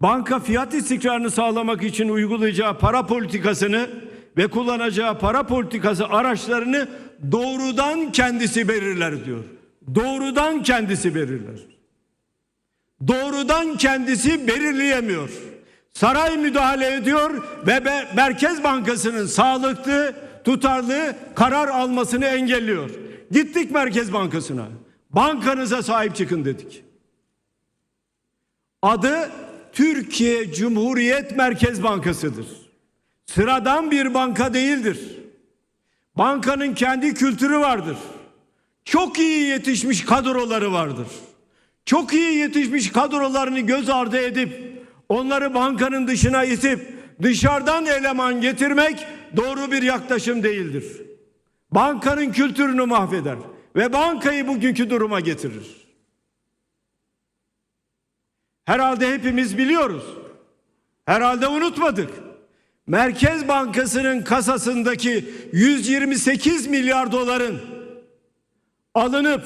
banka fiyat istikrarını sağlamak için uygulayacağı para politikasını ve kullanacağı para politikası araçlarını doğrudan kendisi belirler diyor. Doğrudan kendisi belirler. Doğrudan kendisi belirleyemiyor. Saray müdahale ediyor ve Merkez Bankası'nın sağlıklı, tutarlı karar almasını engelliyor. Gittik Merkez Bankası'na. Bankanıza sahip çıkın dedik. Adı Türkiye Cumhuriyet Merkez Bankası'dır. Sıradan bir banka değildir. Bankanın kendi kültürü vardır. Çok iyi yetişmiş kadroları vardır. Çok iyi yetişmiş kadrolarını göz ardı edip onları bankanın dışına itip dışarıdan eleman getirmek doğru bir yaklaşım değildir. Bankanın kültürünü mahveder ve bankayı bugünkü duruma getirir. Herhalde hepimiz biliyoruz. Herhalde unutmadık. Merkez Bankası'nın kasasındaki 128 milyar doların alınıp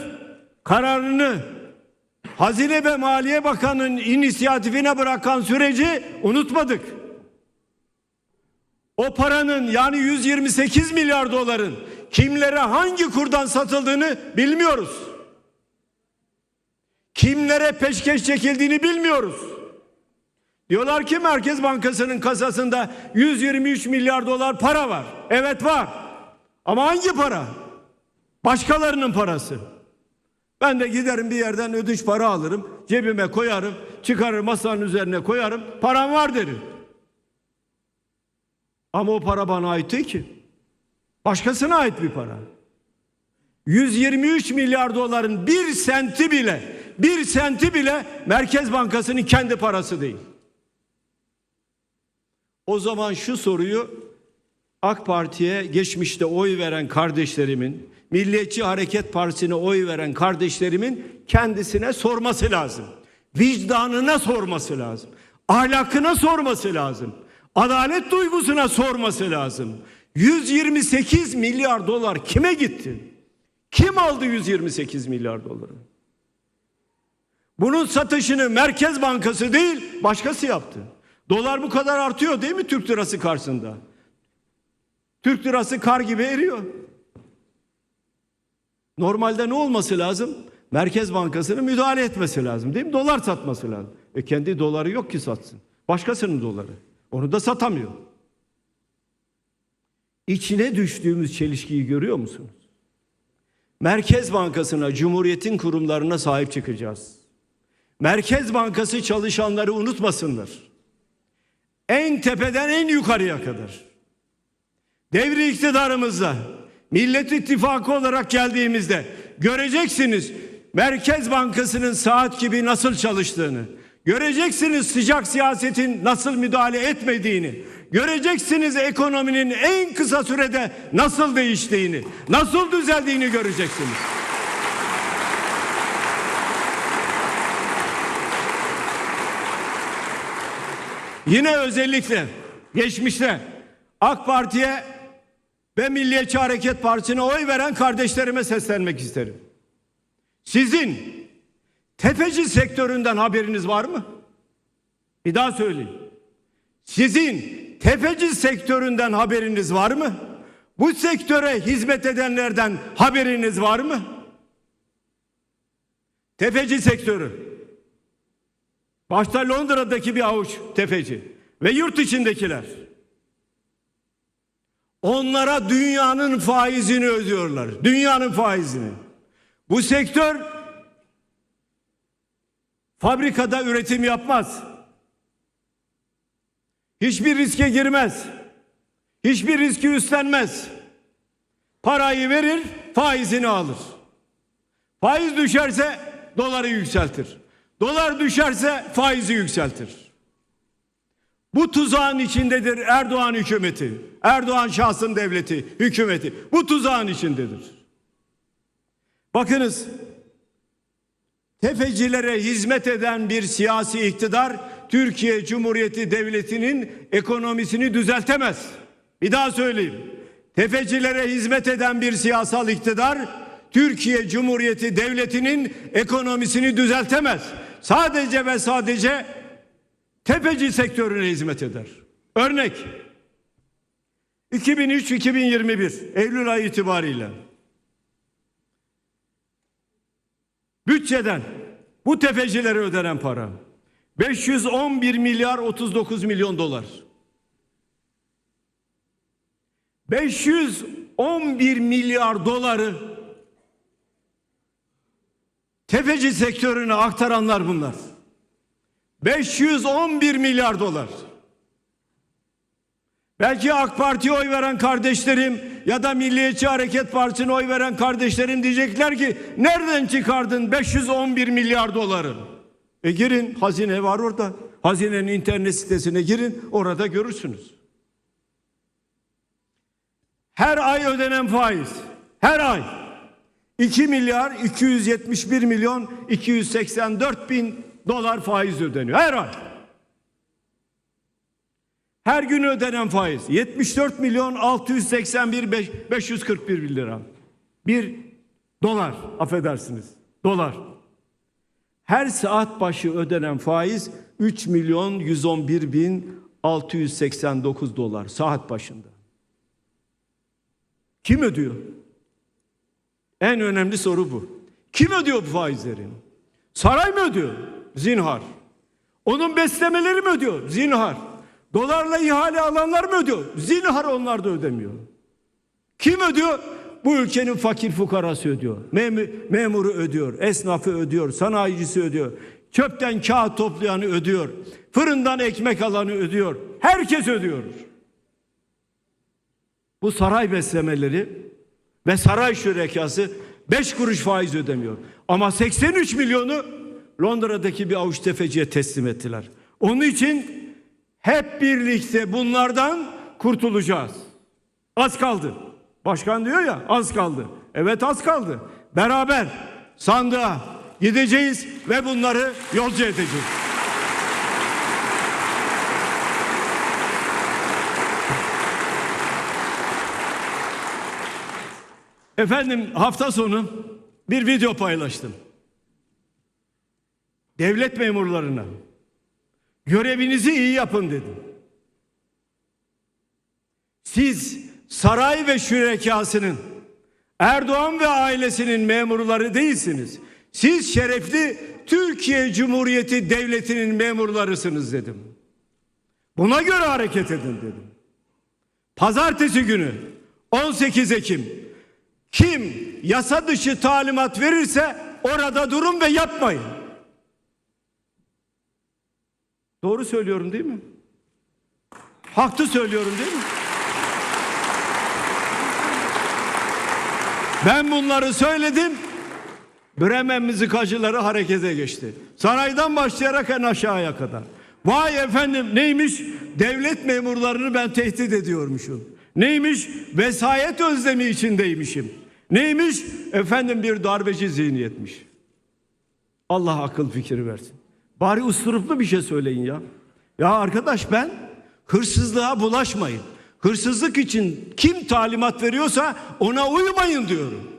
kararını Hazine ve Maliye Bakanı'nın inisiyatifine bırakan süreci unutmadık. O paranın yani 128 milyar doların kimlere hangi kurdan satıldığını bilmiyoruz. Kimlere peşkeş çekildiğini bilmiyoruz. Diyorlar ki Merkez Bankası'nın kasasında 123 milyar dolar para var. Evet var. Ama hangi para? Başkalarının parası. Ben de giderim bir yerden ödünç para alırım, cebime koyarım, çıkarır masanın üzerine koyarım, param var derim. Ama o para bana ait değil ki. Başkasına ait bir para. 123 milyar doların bir senti bile, bir senti bile Merkez Bankası'nın kendi parası değil. O zaman şu soruyu AK Parti'ye geçmişte oy veren kardeşlerimin, Milliyetçi Hareket Partisi'ne oy veren kardeşlerimin kendisine sorması lazım. Vicdanına sorması lazım. Ahlakına sorması lazım. Adalet duygusuna sorması lazım. 128 milyar dolar kime gitti? Kim aldı 128 milyar doları? Bunun satışını Merkez Bankası değil başkası yaptı. Dolar bu kadar artıyor değil mi Türk lirası karşısında? Türk lirası kar gibi eriyor. Normalde ne olması lazım? Merkez Bankası'nın müdahale etmesi lazım değil mi? Dolar satması lazım. E kendi doları yok ki satsın. Başkasının doları. Onu da satamıyor. İçine düştüğümüz çelişkiyi görüyor musunuz? Merkez Bankası'na, Cumhuriyet'in kurumlarına sahip çıkacağız. Merkez Bankası çalışanları unutmasınlar. En tepeden en yukarıya kadar. Devri iktidarımızda Millet İttifakı olarak geldiğimizde göreceksiniz Merkez Bankası'nın saat gibi nasıl çalıştığını. Göreceksiniz sıcak siyasetin nasıl müdahale etmediğini. Göreceksiniz ekonominin en kısa sürede nasıl değiştiğini, nasıl düzeldiğini göreceksiniz. Yine özellikle geçmişte AK Parti'ye ve Milliyetçi Hareket Partisi'ne oy veren kardeşlerime seslenmek isterim. Sizin tefeci sektöründen haberiniz var mı? Bir daha söyleyeyim. Sizin tefeci sektöründen haberiniz var mı? Bu sektöre hizmet edenlerden haberiniz var mı? Tefeci sektörü. Başta Londra'daki bir avuç tefeci ve yurt içindekiler. Onlara dünyanın faizini ödüyorlar. Dünyanın faizini. Bu sektör fabrikada üretim yapmaz. Hiçbir riske girmez. Hiçbir riski üstlenmez. Parayı verir, faizini alır. Faiz düşerse doları yükseltir. Dolar düşerse faizi yükseltir. Bu tuzağın içindedir Erdoğan hükümeti. Erdoğan şahsın devleti, hükümeti. Bu tuzağın içindedir. Bakınız tefecilere hizmet eden bir siyasi iktidar Türkiye Cumhuriyeti Devleti'nin ekonomisini düzeltemez. Bir daha söyleyeyim. Tefecilere hizmet eden bir siyasal iktidar Türkiye Cumhuriyeti Devleti'nin ekonomisini düzeltemez. Sadece ve sadece tefeci sektörüne hizmet eder. Örnek 2003-2021 Eylül ayı itibariyle bütçeden bu tefecilere ödenen para 511 milyar 39 milyon dolar. 511 milyar doları tefeci sektörüne aktaranlar bunlar. 511 milyar dolar. Belki AK Parti'ye oy veren kardeşlerim ya da Milliyetçi Hareket Partisi'ne oy veren kardeşlerim diyecekler ki nereden çıkardın 511 milyar doları? E girin hazine var orada. Hazinenin internet sitesine girin orada görürsünüz. Her ay ödenen faiz. Her ay. 2 milyar 271 milyon 284 bin dolar faiz ödeniyor. Her ay. Her gün ödenen faiz 74 milyon 681 beş- 541 bin lira. Bir dolar affedersiniz. Dolar. Her saat başı ödenen faiz 3 milyon 111 bin 689 dolar saat başında. Kim ödüyor? En önemli soru bu. Kim ödüyor bu faizleri? Saray mı ödüyor? Zinhar. Onun beslemeleri mi ödüyor? Zinhar. Dolarla ihale alanlar mı ödüyor? Zinhar onlar da ödemiyor. Kim ödüyor? Bu ülkenin fakir fukarası ödüyor. Mem- memuru ödüyor, esnafı ödüyor, sanayicisi ödüyor. Çöpten kağıt toplayanı ödüyor. Fırından ekmek alanı ödüyor. Herkes ödüyor. Bu saray beslemeleri ve saray şürekası 5 kuruş faiz ödemiyor. Ama 83 milyonu Londra'daki bir avuç tefeciye teslim ettiler. Onun için hep birlikte bunlardan kurtulacağız. Az kaldı. Başkan diyor ya az kaldı. Evet az kaldı. Beraber sandığa gideceğiz ve bunları yolcu edeceğiz. Efendim hafta sonu bir video paylaştım. Devlet memurlarına görevinizi iyi yapın dedim. Siz saray ve şürekasının Erdoğan ve ailesinin memurları değilsiniz. Siz şerefli Türkiye Cumhuriyeti Devleti'nin memurlarısınız dedim. Buna göre hareket edin dedim. Pazartesi günü 18 Ekim kim yasa dışı talimat verirse orada durun ve yapmayın. Doğru söylüyorum değil mi? Haklı söylüyorum değil mi? Ben bunları söyledim. Bremen müzikacıları harekete geçti. Saraydan başlayarak en aşağıya kadar. Vay efendim neymiş? Devlet memurlarını ben tehdit ediyormuşum. Neymiş? Vesayet özlemi içindeymişim. Neymiş? Efendim bir darbeci zihniyetmiş. Allah akıl fikir versin. Bari usturuplu bir şey söyleyin ya. Ya arkadaş ben hırsızlığa bulaşmayın. Hırsızlık için kim talimat veriyorsa ona uymayın diyorum.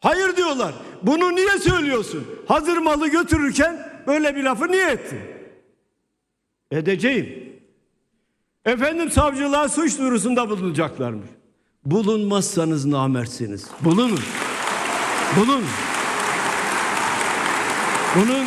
Hayır diyorlar. Bunu niye söylüyorsun? Hazır malı götürürken böyle bir lafı niye ettin? Edeceğim. Efendim savcılığa suç duyurusunda bulunacaklarmış. Bulunmazsanız namertsiniz. Bulunun. Bulun. Bunun